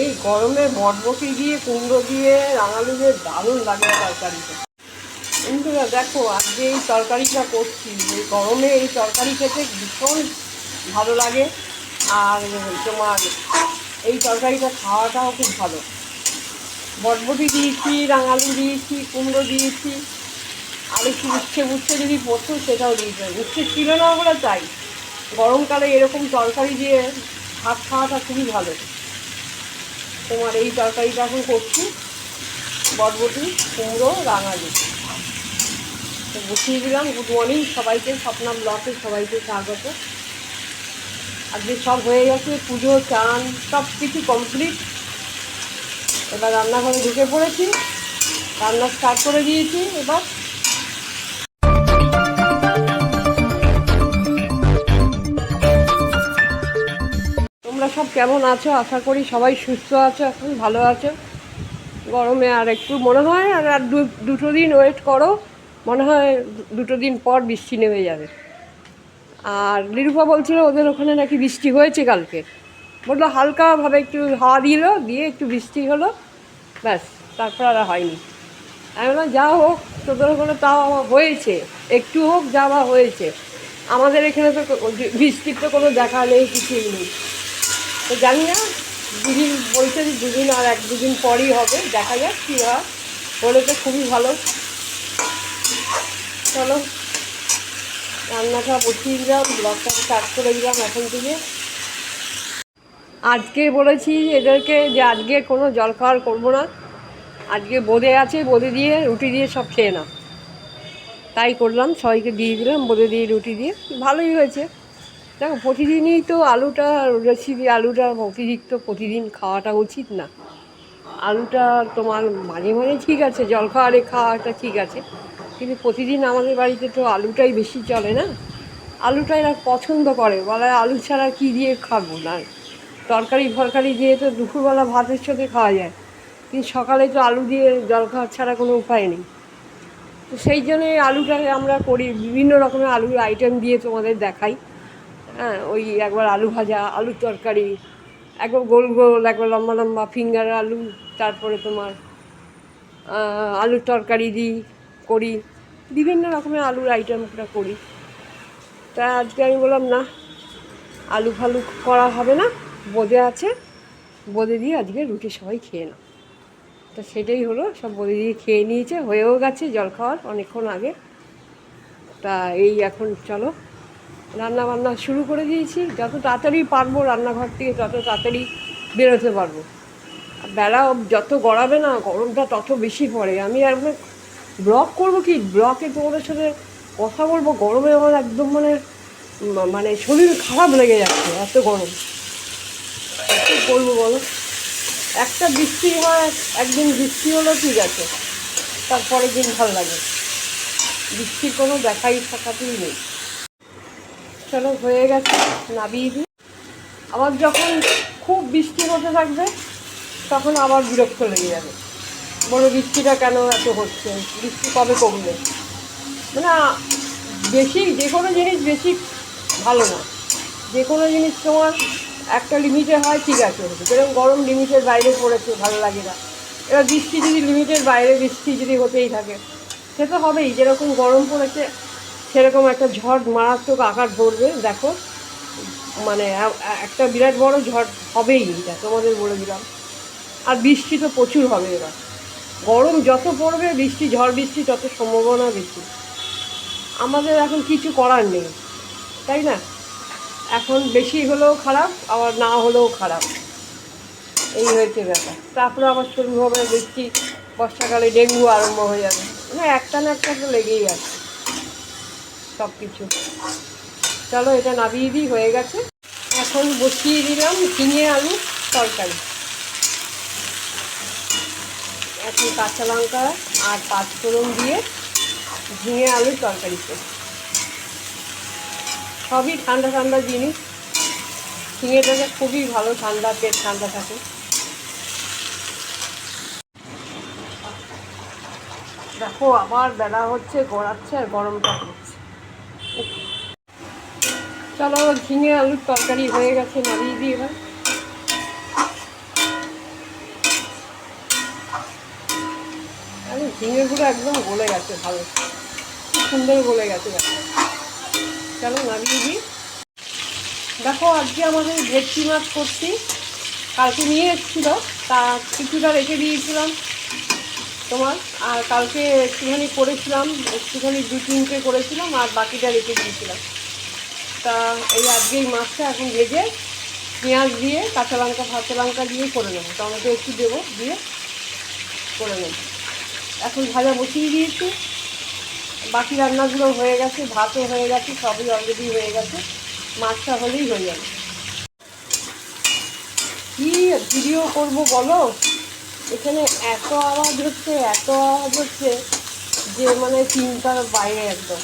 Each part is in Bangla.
এই গরমে বটবটি দিয়ে, কুমড়ো দিয়ে, রাঙালু দিয়ে দারুণ লাগে তরকারিটা। কিন্তু দেখো, আজকে এই তরকারিটা করছি। এই গরমে এই তরকারি খেতে ভীষণ ভালো লাগে। আর তোমার এই তরকারিটা খাওয়াটাও খুব ভালো। বটবটি দিয়েছি, রাঙালু দিয়েছি, কুমড়ো দিয়েছি। আর একটু উচ্ছে উচ্ছে যদি পড়তো সেটাও দিয়েছে উচ্ছে ছিল না বলে তাই। গরমকালে এরকম তরকারি দিয়ে ভাত খাওয়াটা খুবই ভালো। তোমার এই তরকারিটা এখন করছি। বটবটি কুমড়ো, রাঙালি। তো বসিয়ে দিলাম। গুড মর্নিং সবাইকে, স্বপ্না ব্লকে সবাইকে স্বাগত। আজকে সব হয়ে গেছে, পুজো, চান, সব কিছু কমপ্লিট এবার রান্নাঘরে ঢুকে পড়েছি। রান্না স্টার্ট করে দিয়েছি এবার। তোমরা সব কেমন আছো? আশা করি সবাই সুস্থ আছো এখন ভালো আছো। গরমে আর একটু মনে হয় আর আর দুটো দিন ওয়েট করো, মনে হয় দুটো দিন পর বৃষ্টি নেমে যাবে। আর লিরুপা বলছিল ওদের ওখানে নাকি বৃষ্টি হয়েছে কালকে। বলল হালকাভাবে একটু হাওয়া দিল, দিয়ে একটু বৃষ্টি হলো, ব্যাস, তারপর আর হয়নি। আমি বললাম, যা হোক, তোদের ওখানে তাও আমার হয়েছে, একটু হোক, যা হয়েছে। আমাদের এখানে তো বৃষ্টির তো কোনো দেখা নেই, কিছুই নেই। তো জানি না, দুদিন বলছে যে দুদিন আর এক দুদিন পরই হবে, দেখা যাক কী হয়। হলে তো খুবই ভালো। চলো রান্নাটা বসিয়ে দিলাম ব্লগটা স্টার্ট করে দিলাম এখন থেকে। আজকে বলেছি এদেরকে যে আজকে কোনো জলখাবার করব না। আজকে বোঁদে আছে, বোঁদে দিয়ে রুটি দিয়ে সব খেয়ে না তাই করলাম, সবাইকে দিয়ে দিলাম, বোঁদে দিয়ে রুটি দিয়ে। ভালোই হয়েছে। দেখো, প্রতিদিনই তো আলুটা রেসিপি আলুটা অতিরিক্ত প্রতিদিন খাওয়াটা উচিত না। আলুটা তোমার মাঝে মাঝে ঠিক আছে, জলখাবারে খাওয়াটা ঠিক আছে, কিন্তু প্রতিদিন আমাদের বাড়িতে তো আলুটাই বেশি চলে না। আলুটা এরা পছন্দ করে, বলে আলু ছাড়া কী দিয়ে খাব না। তরকারি ফরকারি দিয়ে তো দুপুরবেলা ভাতের সাথে খাওয়া যায়, কিন্তু সকালে তো আলু দিয়ে জল খাওয়ার ছাড়া কোনো উপায় নেই। তো সেই জন্যে আলুটাকে আমরা করি, বিভিন্ন রকমের আলুর আইটেম দিয়ে তোমাদের দেখাই। হ্যাঁ ওই একবার আলু ভাজা আলুর তরকারি, একবার গোল গোল, একবার লম্বা লম্বা ফিঙ্গার আলু, তারপরে তোমার আলুর তরকারি দিই, করি। বিভিন্ন রকমের আলুর আইটেমটা করি। তা আজকে আমি বললাম, না, আলু ফালু করা হবে না, বোঁদে আছে, বোঁদে দিয়ে আজকে রুটি সবাই খেয়ে নাও। তা সেটাই হলো, সব বোঁদে দিয়ে খেয়ে নিয়েছে, হয়েও গেছে জল খাওয়ার অনেকক্ষণ আগে। তা এই এখন চলো। রান্না বান্না শুরু করে দিয়েছি। যত তাড়াতাড়ি পারব রান্নাঘর থেকে তত তাড়াতাড়ি বেরোতে পারব। বেলা যত গড়াবে না, গরমটা তত বেশি পড়ে। আমি একদম ব্লক করব কি? ব্লকে তোমাদের সাথে কথা বলব। গরমে আমার একদম মানে মানে শরীর খারাপ লেগে যাচ্ছে, এত গরম। কী করব বলো? একটা বৃষ্টি হয়, একদিন বৃষ্টি হলো ঠিক আছে। তারপরের দিন ভালো লাগে। বৃষ্টির কোনো দেখাই থাকাতেই নেই। চলো হয়ে গেছে নাবিয়ে দিই। আবার যখন খুব বৃষ্টি হতে থাকবে, তখন আবার বিরক্ত লেগে যাবে। বড় বৃষ্টিটা কেন এত হচ্ছে? বৃষ্টি কবে কমবে? মানে বেশি যে কোনো জিনিস বেশি ভালো না। যে কোনো জিনিস তোমার একটা লিমিটে হয়, ঠিক আছে। যেরকম গরম লিমিটের বাইরে পড়েছে, ভালো লাগে না। এবার বৃষ্টি যদি লিমিটের বাইরে, বৃষ্টি যদি হতেই থাকে, সে তো হবেই। যেরকম গরম পড়েছে সেরকম একটা ঝড় মারাত্মক আকার ধরবে, দেখো। মানে একটা বিরাট বড় ঝড় হবেই এটা, তোমাদের বলে দিলাম। আর বৃষ্টি তো প্রচুর হবে এবার। গরম যত পড়বে, বৃষ্টি, ঝড় বৃষ্টি, তত সম্ভাবনা বেশি। আমাদের এখন কিছু করার নেই, তাই না? এখন বেশি হলেও খারাপ, আবার না হলেও খারাপ। এই হয়েছে ব্যাপার। তারপরে আবার শুরু হবে বৃষ্টি, বর্ষাকালে ডেঙ্গু আরম্ভ হয়ে যাবে। মানে একটা না একটা তো লেগেই আছে। সব কিছু চলো, এটা নাবিয়ে দিই, হয়ে গেছে। এখন বসিয়ে দিলাম ঝিঙে আলু তরকারি। এখন কাঁচা লঙ্কা আর পাঁচফোড়ন দিয়ে ঝিঙে আলুর তরকারি করছি সবই ঠান্ডা ঠান্ডা জিনিস। ঝিঙেটাকে খুবই ভালো ঠান্ডা, পেট ঠান্ডা থাকে। দেখো, আবার বেলা হচ্ছে, গড়াচ্ছে আর গরমটা। চলো, ঝিঙে আলুর তরকারি হয়ে গেছে, নামিয়ে দিয়ে এবার। আলু ঝিঙেগুলো একদম গলে গেছে, ভালো। খুব সুন্দর গলে গেছে চলো, নামিয়ে দিই। দেখো, আজকে আমাদের ভেটকি মাছ করছি। কালকে নিয়ে এসেছিল, তা কিছুটা রেখে দিয়েছিলাম। তোমার আর কালকে একটুখানি করেছিলাম, একটুখানি দু তিনটে করেছিলাম, আর বাকিটা রেখে দিয়েছিলাম। তা এই আজকে এই মাছটা এখন ভেজে পেঁয়াজ দিয়ে, কাঁচা লঙ্কা কাঁচা লঙ্কা দিয়ে করে নেব। টমেটো একটু দেবো, দিয়ে করে নেব। এখন ভাজা বসিয়ে দিয়েছি। বাকি রান্নাগুলো হয়ে গেছে, ভাতও হয়ে গেছে, সবই অলরেডি হয়ে গেছে। মাছটা হলেই হয়ে যাবে। কি ভিডিও করব বলো? এখানে এত আওয়াজ হচ্ছে, এত আওয়াজ হচ্ছে যে মানে চিন্তার বাইরে একদম।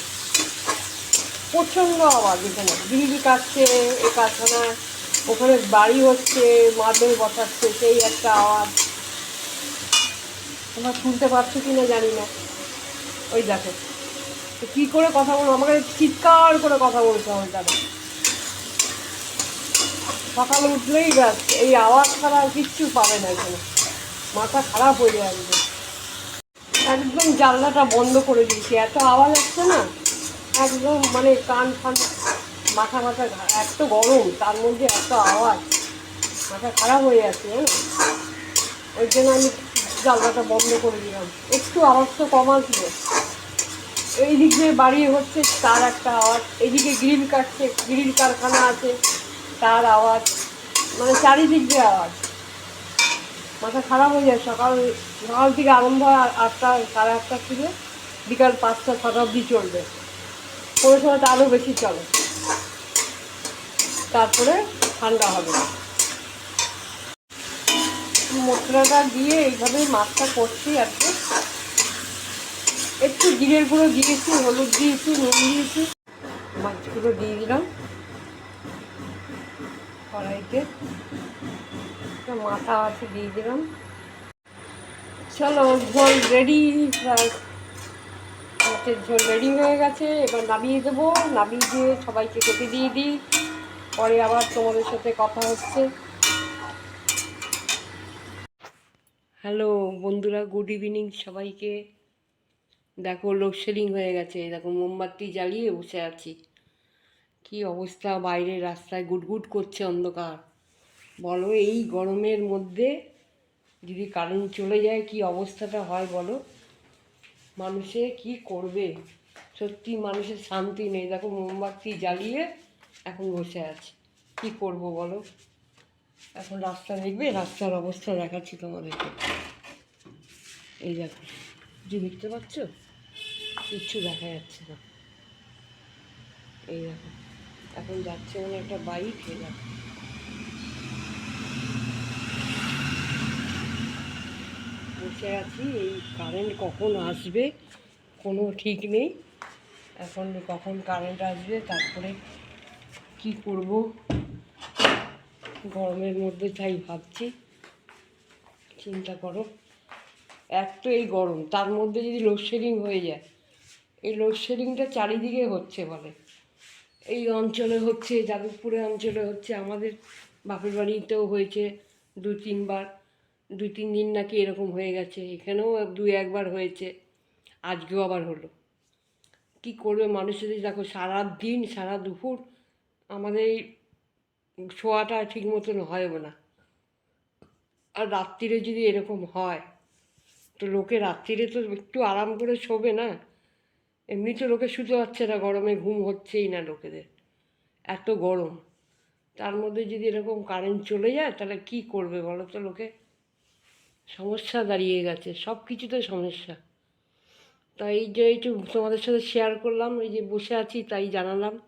প্রচণ্ড আওয়াজ এখানে। বিজলি কাটছে এ কারখানায়, ওখানে বাড়ি হচ্ছে মাদের বসাচ্ছে, সেই একটা আওয়াজ। তোমরা শুনতে পাচ্ছ কি না জানি না। ওই দেখো। কী করে কথা বলব? আমাকে চিৎকার করে কথা বলতে হবে তারা সকালে উঠলেই ব্যাস, এই আওয়াজ ছাড়া আর কিচ্ছু পাবে না এখানে। মাথা খারাপ হয়ে একদম একদম জানলাটা বন্ধ করে দিয়েছি। এত আওয়াজ আসছে না? একদম মানে কান ফান, মাথা মাথা এত গরম, তার মধ্যে এত আওয়াজ। মাথা খারাপ হয়ে যাচ্ছে, জানো? ওই জন্য আমি জানলাটা বন্ধ করে দিলাম। একটু আওয়াজ তো কম আসবে এই দিক দিয়ে বাড়ি হচ্ছে, তার একটা আওয়াজ। এদিকে গ্রিল কাটছে, গ্রিল কারখানা আছে, তার আওয়াজ। মানে চারিদিক দিয়ে আওয়াজ। মাথা খারাপ হয়ে যায়। সকাল সকাল থেকে আরম্ভ হয় আটটা, সাড়ে আটটা থেকে বিকাল পাঁচটা, ছটা অবধি চলবে। কোনো সময়টা আরও বেশি চলে। তারপরে ঠান্ডা হবে। মশলাটা দিয়ে এইভাবে মাছটা করছি আর কি। একটু জিরের গুঁড়ো দিয়েছি, হলুদ দিয়েছি, নুন দিয়েছি। মাছগুলো দিয়ে দিলাম। কড়াইতে। মাথা আছে, দিয়ে দিলাম। চলো, ঝোল রেডি মাছের ঝোল রেডি হয়ে গেছে। এবার নামিয়ে দেবো। নামিয়ে দিয়ে সবাইকে কেটে দিয়ে দিই। পরে আবার তোমাদের সাথে কথা হচ্ছে। হ্যালো বন্ধুরা গুড ইভিনিং সবাইকে। দেখো লোডশেডিং হয়ে গেছে। দেখো, মোমবাতি জ্বালিয়ে বসে আছি। কি অবস্থা বাইরে রাস্তায় গুটগুট করছে অন্ধকার। বলো, এই গরমের মধ্যে যদি কারেন্ট চলে যায়, কি অবস্থাটা হয় বলো? মানুষে কি করবে? সত্যি মানুষের শান্তি নেই। দেখো, মোমবাতি জ্বালিয়ে এখন বসে আছে। কি করব বলো? এখন রাস্তা দেখবে, রাস্তার অবস্থা দেখাচ্ছি তোমাদেরকে। এই দেখো যে দেখতে পাচ্ছ? কিচ্ছু দেখা যাচ্ছে না। এই দেখো। এখন যাচ্ছে মানে একটা বাইক দেখো বসে আছি, এই কারেন্ট কখন আসবে কোনো ঠিক নেই। এখন কখন কারেন্ট আসবে, তারপরে কি করব? গরমের মধ্যে তাই ভাবছি, চিন্তা করো। এক তো এই গরম, তার মধ্যে যদি লোডশেডিং হয়ে যায়, এই লোডশেডিংটা চারিদিকে হচ্ছে বলে। এই অঞ্চলে হচ্ছে, যাদবপুরে অঞ্চলে হচ্ছে, আমাদের বাপের বাড়িতেও হয়েছে দু তিনবার, দু তিন দিন নাকি এরকম হয়ে গেছে, এখানেও দু একবার হয়েছে, আজকেও আবার হলো। কি করবে মানুষের দেখো সারা দিন সারা দুপুর আমাদের এই শোয়াটা ঠিক মতন হয় না। আর রাত্রিরে যদি এরকম হয়, তো লোকে রাত্রিরে তো একটু আরাম করে শোবে না? এমনি তো লোকে শুতে পারছে না, গরমে ঘুম হচ্ছেই না লোকেদের। এত গরম। তার মধ্যে যদি এরকম কারেন্ট চলে যায়, তাহলে কি করবে বলো তো লোকে? সমস্যা দাঁড়িয়ে গেছে সব কিছুতে সমস্যা। তাই এই যে একটু তোমাদের সাথে শেয়ার করলাম, এই যে বসে আছি তাই জানালাম।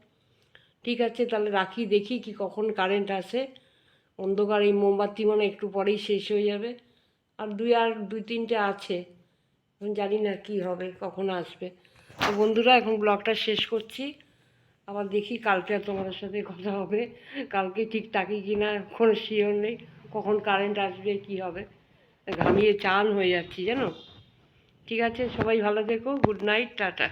ঠিক আছে, তাহলে রাখি, দেখি কি কখন কারেন্ট আসে। অন্ধকার এই মোমবাতি মানে একটু পরেই শেষ হয়ে যাবে। আর দুই আর দুই, তিনটে আছে। জানি না কি হবে, কখন আসবে। তো বন্ধুরা, এখন ব্লগটা শেষ করছি। আবার দেখি কালকে তোমাদের সাথে কথা হবে। কালকে ঠিক থাকি কি না কোনো শিওর নেই। কখন কারেন্ট আসবে, কি হবে? ঘামিয়ে চান হয়ে যাচ্ছি, জানো? ঠিক আছে, সবাই ভালো থেকো। Good night tata.